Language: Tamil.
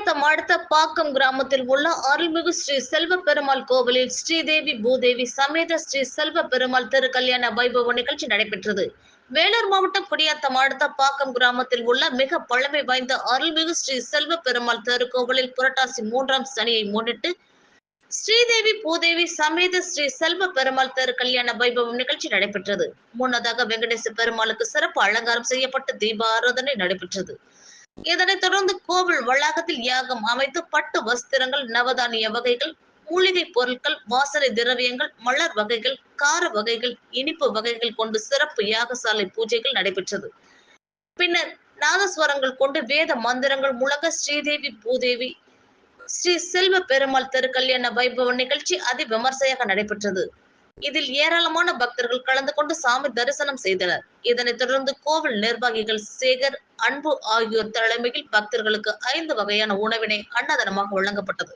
குடியாத்தம் அடுத்த பாக்கம் கிராமத்தில் உள்ள அருள்மிகு ஸ்ரீ செல்வ பெருமாள் கோவிலில் ஸ்ரீதேவி பூதேவி சமேத ஸ்ரீ செல்வ பெருமாள் திரு கல்யாண வைபவ நிகழ்ச்சி நடைபெற்றது. வேலூர் மாவட்டம் குடியாத்தம் அடுத்த பாக்கம் கிராமத்தில் உள்ள மிக பழமை வாய்ந்த அருள்மிகு ஸ்ரீ செல்வ பெருமாள் திருக்கோவிலில் புரட்டாசி மூன்றாம் சனியை முன்னிட்டு ஸ்ரீதேவி பூதேவி சமேத ஸ்ரீ செல்வ பெருமாள் திரு கல்யாண வைபவம் நிகழ்ச்சி நடைபெற்றது. முன்னதாக வெங்கடேச பெருமாளுக்கு சிறப்பு அலங்காரம் செய்யப்பட்டு தீபாராதனை நடைபெற்றது. இதனைத் தொடர்ந்து கோவில் வளாகத்தில் யாகம் அமைத்து பட்டு வஸ்திரங்கள் நவதானிய வகைகள் மூலிகை பொருட்கள் வாசனை திரவியங்கள் மலர் வகைகள் கார வகைகள் இனிப்பு வகைகள் கொண்டு சிறப்பு யாகசாலை பூஜைகள் நடைபெற்றது. பின்னர் நாதஸ்வரங்கள் கொண்டு வேத மந்திரங்கள் முழங்க ஸ்ரீதேவி பூதேவி ஸ்ரீ செல்வ பெருமாள் திருக்கல்யாண வைபவ நிகழ்ச்சி அதி விமர்சையாக நடைபெற்றது. இதில் ஏராளமான பக்தர்கள் கலந்து கொண்டு சாமி தரிசனம் செய்தனர். இதனைத் தொடர்ந்து கோவில் நிர்வாகிகள் சேகர் அன்பு ஆகியோர் தலைமையில் பக்தர்களுக்கு ஐந்து வகையான உணவினை அன்னதானமாக வழங்கப்பட்டது.